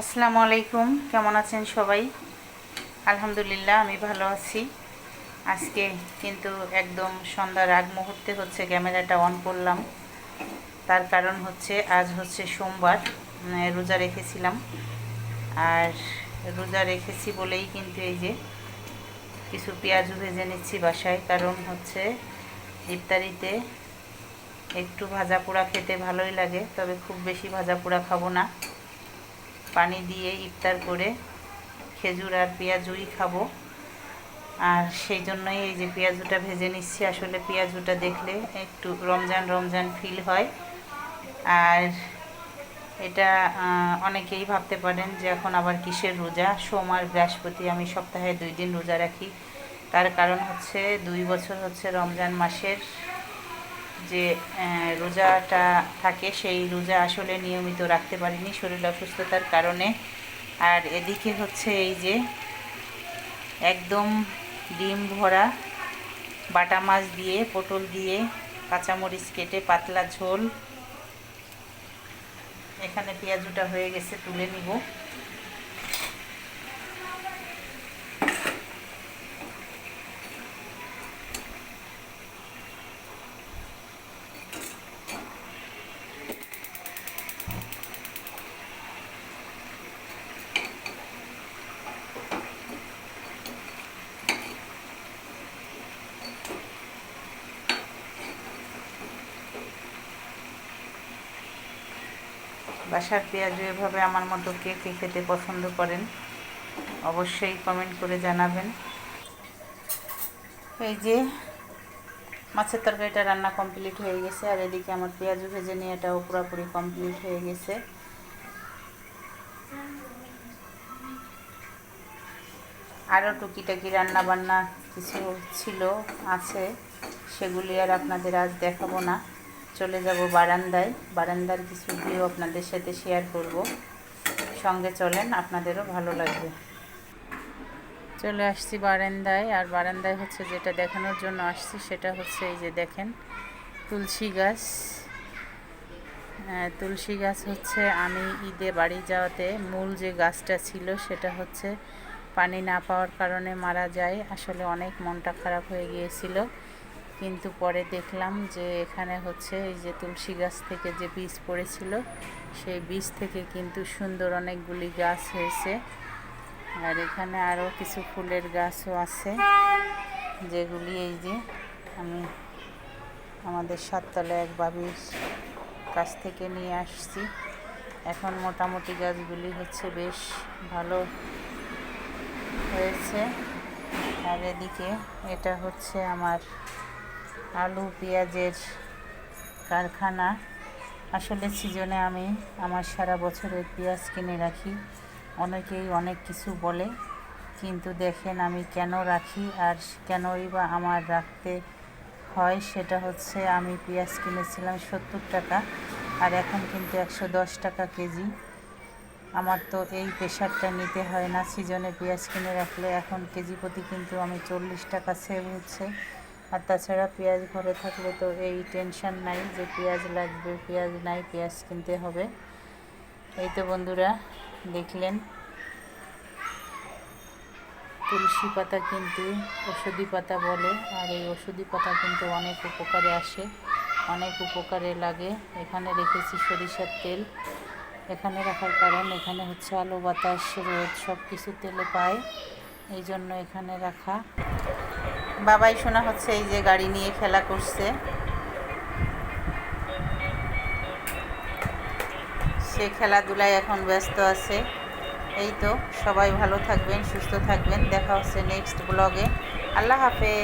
আসসালামু আলাইকুম। কেমন আছেন সবাই? আলহামদুলিল্লাহ, আমি ভালো আছি। আজকে কিন্তু একদম সন্ধ্যার আগ মুহূর্তে হচ্ছে ক্যামেরাটা অন করলাম। তার কারণ হচ্ছে আজ হচ্ছে সোমবার রোজা রেখেছিলাম। আর রোজা রেখেছি বলেই কিন্তু এই যে কিছু পেঁয়াজু ভেজে নিচ্ছি বাসায়। কারণ হচ্ছে ইফতারিতে একটু ভাজা পোড়া খেতে ভালোই লাগে, তবে খুব বেশি ভাজা পোড়া খাব না। পানি দিয়ে ইফতার করে খেজুর আর পেঁয়াজুই খাব। আর সেই জন্যই এই যে পেঁয়াজুটা ভেজে নিচ্ছি। আসলে পেঁয়াজুটা দেখলে একটু রমজান রমজান ফিল হয়। আর এটা অনেকেই ভাবতে পারেন যে এখন আবার কিসের রোজা? সোম আর বৃহস্পতি আমি সপ্তাহে দুই দিন রোজা রাখি। তার কারণ হচ্ছে দুই বছর হচ্ছে রমজান মাসের যে রোজাটা থাকে, সেই রোজা আসলে নিয়মিত রাখতে পারিনি শরীর অসুস্থতার কারণে। আর এদিকে হচ্ছে এই যে, একদম ডিম ভরা, বাটা মাছ দিয়ে, পটল দিয়ে, কাঁচামরিচ কেটে, পাতলা ঝোল। এখানে পেঁয়াজুটা হয়ে গেছে, তুলে নিব। বাসার পেঁয়াজু এভাবে আমার মতো কে কে খেতে পছন্দ করেন, অবশ্যই কমেন্ট করে জানাবেন। এই যে, মাছের তরকারিটা রান্না কমপ্লিট হয়ে গেছে, আর এদিকে আমার পেঁয়াজু ভেজে নিয়ে এটাও পুরোপুরি কমপ্লিট হয়ে গেছে। আরও টুকিটাকি রান্না বান্না কিছু ছিল, আছে, সেগুলি আর আপনাদের আজ দেখাবো না। চলে যাব বারান্দায়। বারান্দার কিছু ভিউ আপনাদের সাথে শেয়ার করব। সঙ্গে চলেন, আপনাদেরও ভালো লাগবে। চলে আসছি বারান্দায়, আর বারান্দায় হচ্ছে যেটা দেখানোর জন্য আসছি, সেটা হচ্ছে এই যে দেখেন, তুলসী গাছ। তুলসী গাছ হচ্ছে আমি ঈদে বাড়ি যাওয়াতে মূল যে গাছটা ছিল, সেটা হচ্ছে পানি না পাওয়ার কারণে মারা যায়। আসলে অনেক মনটা খারাপ হয়ে গিয়েছিল। কিন্তু পরে দেখলাম যে এখানে হচ্ছে এই যে তুলসী গাছ থেকে যে বীজ পড়েছিল, সেই বীজ থেকে কিন্তু সুন্দর অনেকগুলি গাছ হয়েছে। আর এখানে আরও কিছু ফুলের গাছও আছে, যেগুলি এই যে আমি আমাদের সাততলা এক বাবির কাছ থেকে নিয়ে আসছি। এখন মোটামুটি গাছগুলি হচ্ছে বেশ ভালো হয়েছে। আর এদিকে এটা হচ্ছে আমার আলু, পেঁয়াজের কারখানা। আসলে সিজনে আমি আমার সারা বছরের পেঁয়াজ কিনে রাখি। অনেকেই অনেক কিছু বলে, কিন্তু দেখেন আমি কেন রাখি আর কেনই বা আমার রাখতে হয় সেটা হচ্ছে আমি পেঁয়াজ কিনেছিলাম সত্তর টাকা আর এখন কিন্তু একশো দশ টাকা কেজি। আমার তো এই প্রেশারটা নিতে হয় না। সিজনে পেঁয়াজ কিনে রাখলে এখন কেজি প্রতি কিন্তু আমি চল্লিশ টাকা সেভ হচ্ছে। আর তাছাড়া পেঁয়াজ ঘরে থাকলে তো এই টেনশন নাই যে পেঁয়াজ লাগবে, পেঁয়াজ নাই, পেঁয়াজ কিনতে হবে। এই তো বন্ধুরা, দেখলেন। তুলসী পাতা কিন্তু ওষুধি পাতা বলে, আর এই ওষুধি পাতা কিন্তু অনেক উপকারে আসে, অনেক উপকারে লাগে। এখানে রেখেছি সরিষার তেল। এখানে রাখার কারণ, এখানে হচ্ছে আলো বাতাস, রোদ সব কিছু তেলে পায়। এই জন্য এখানে রাখা। বাবাই শোনা হচ্ছে এই যে গাড়ি নিয়ে খেলা করছে। সে খেলাধুলায় এখন ব্যস্ত আছে। এই তো, সবাই ভালো থাকবেন, সুস্থ থাকবেন। দেখা হচ্ছে নেক্সট ব্লগে আল্লাহ হাফেজ।